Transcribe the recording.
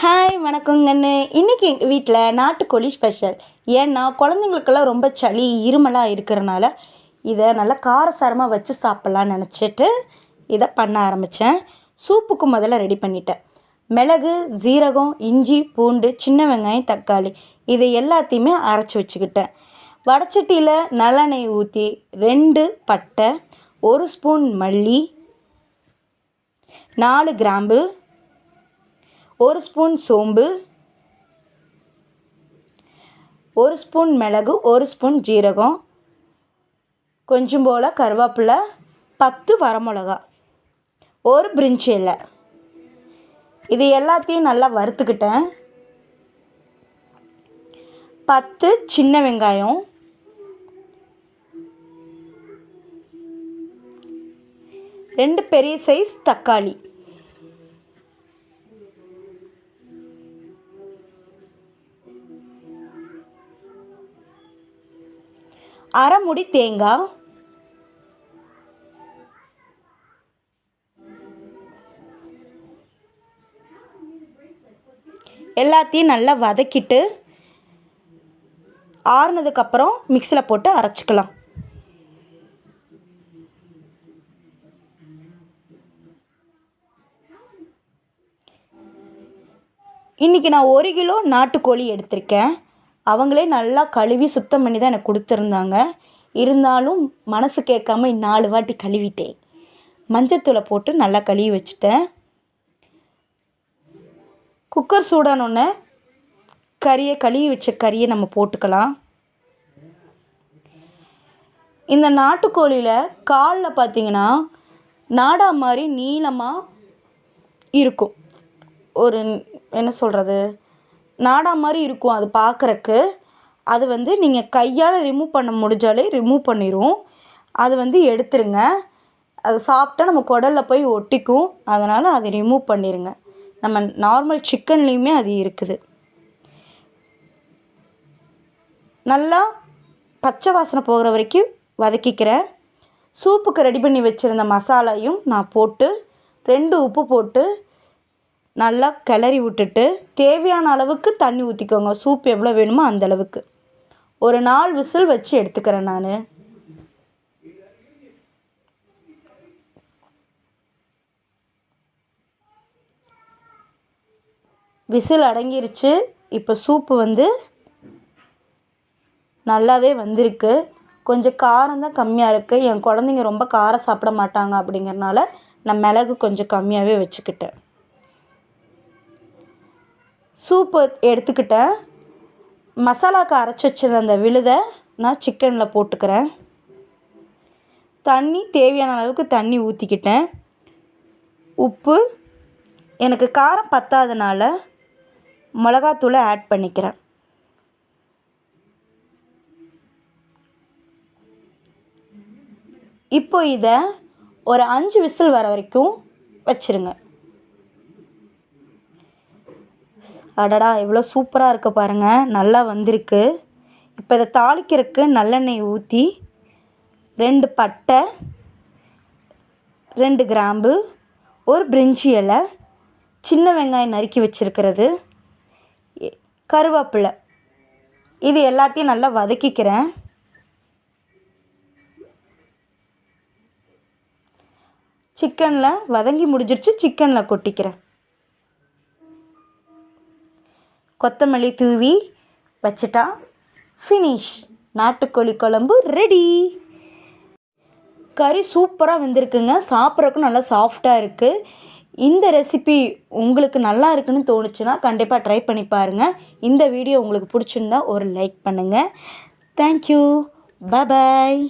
Hi வணக்கங்கண்ணு இன்றைக்கி எங்கள் வீட்டில் நாட்டுக்கோழி ஸ்பெஷல் ஏன்னா குழந்தைங்களுக்கெல்லாம் ரொம்ப சளி இருமலாக இருக்கிறனால இதை நல்லா காரசாரமாக வச்சு சாப்பிட்லான்னு நினச்சிட்டு இதை பண்ண ஆரம்பித்தேன் சூப்புக்கு முதல்ல ரெடி பண்ணிட்டேன். மிளகு ஜீரகம் இஞ்சி பூண்டு சின்ன வெங்காயம் தக்காளி இதை எல்லாத்தையுமே அரைச்சி வச்சுக்கிட்டேன். வடச்சட்டியில் நல்லெண்ணெய் ஊற்றி ரெண்டு பட்டை ஒரு ஸ்பூன் மல்லி நாலு கிராம்பு ஒரு ஸ்பூன் சோம்பு ஒரு ஸ்பூன் மிளகு ஒரு ஸ்பூன் ஜீரகம் கொஞ்சம் போல் கருவேப்பிலை பத்து வரமிளகா ஒரு பிரிஞ்சி இலை இது எல்லாத்தையும் நல்லா வறுத்துக்கிட்டேன். பத்து சின்ன வெங்காயம் ரெண்டு பெரிய சைஸ் தக்காளி. அரை முடி தேங்காய் எல்லாத்தையும் நல்லா வதக்கிட்டு ஆறுனதுக்கப்புறம் மிக்சியில் போட்டு அரைச்சிக்கலாம். இன்றைக்கி நான் ஒரு கிலோ நாட்டுக்கோழி எடுத்திருக்கேன். அவங்களே நல்லா கழுவி சுத்தம் பண்ணி தான் எனக்கு கொடுத்துருந்தாங்க. இருந்தாலும் மனசு கேட்காம நாலு வாட்டி கழுவிட்டேன். மஞ்சத்தூளை போட்டு நல்லா கழுவி வச்சுட்டேன். குக்கர் சூடானோடனே கறியை கழுவி வச்ச கறியை நம்ம போட்டுக்கலாம். இந்த நாட்டுக்கோழியில் காலில் பார்த்தீங்கன்னா நாடா மாதிரி நீளமாக இருக்கும். ஒரு என்ன சொல்கிறது நாடா மாதிரி இருக்கும் அது பார்க்குறக்கு அது வந்து நீங்கள் கையால் ரிமூவ் பண்ண முடிஞ்சாலே ரிமூவ் பண்ணிடும் அது வந்து எடுத்துருங்க. அது சாப்பிட்டா நம்ம குடலில் போய் ஒட்டிக்கும். அதனால் அதை ரிமூவ் பண்ணிடுங்க நம்ம நார்மல் சிக்கன்லேயுமே அது இருக்குது. நல்லா பச்சை வாசனை போகிற வரைக்கும் வதக்கிக்கிறேன். சூப்புக்கு ரெடி பண்ணி வச்சுருந்த மசாலையும் நான் போட்டு ரெண்டு உப்பு போட்டு நல்லா கிளறி விட்டுட்டு தேவையான அளவுக்கு தண்ணி ஊற்றிக்கோங்க சூப் எவ்வளோ வேணுமோ அந்த அளவுக்கு. ஒரு நாலு விசில் வச்சு எடுத்துக்கிறேன் நான். விசில் அடங்கிருச்சு. இப்போ சூப்பு வந்து நல்லாவே வந்திருக்கு. கொஞ்சம் காரம் தான் கம்மியாக இருக்குது என் குழந்தைங்க ரொம்ப காரம் சாப்பிட மாட்டாங்க அப்படிங்கிறனால நான் மிளகு கொஞ்சம் கம்மியாகவே வச்சுக்கிட்டேன். சூப்பு எடுத்துக்கிட்டேன். மசாலாவுக்கு அரைச்சி வச்சிருந்த அந்த விழுதை நான் சிக்கனில் போட்டுக்கிறேன். தண்ணி தேவையான அளவுக்கு தண்ணி ஊற்றிக்கிட்டேன் உப்பு எனக்கு காரம் பத்தாதனால மிளகாத்தூளை ஆட் பண்ணிக்கிறேன். இப்போ இதை ஒரு அஞ்சு விசில் வர வரைக்கும் வச்சுருங்க. அடடா எவ்வளோ சூப்பராக இருக்குது பாருங்கள் நல்லா வந்திருக்கு. இப்போ இதை தாளிக்கிறதுக்கு நல்லெண்ணெய் ஊற்றி ரெண்டு பட்டை ரெண்டு கிராம்பு ஒரு பிரிஞ்சி இலை சின்ன வெங்காயம் நறுக்கி வச்சுருக்கிறது கருவேப்பிலை. இது எல்லாத்தையும் நல்லா வதக்கிக்கிறேன். சிக்கனில் வதங்கி முடிஞ்சிருச்சு சிக்கனில் கொட்டிக்கிறேன். கொத்தமல்லி தூவி வச்சுட்டா ஃபினிஷ் நாட்டுக்கோழி குழம்பு ரெடி கறி சூப்பராக வந்திருக்குங்க. சாப்பிட்றதுக்கும் நல்லா சாஃப்டாக இருக்குது இந்த ரெசிபி உங்களுக்கு நல்லா இருக்குன்னு தோணுச்சுன்னா கண்டிப்பாக ட்ரை பண்ணி பாருங்கள் இந்த வீடியோ உங்களுக்கு பிடிச்சிருந்தா ஒரு லைக் பண்ணுங்கள் தேங்க்யூ பாய்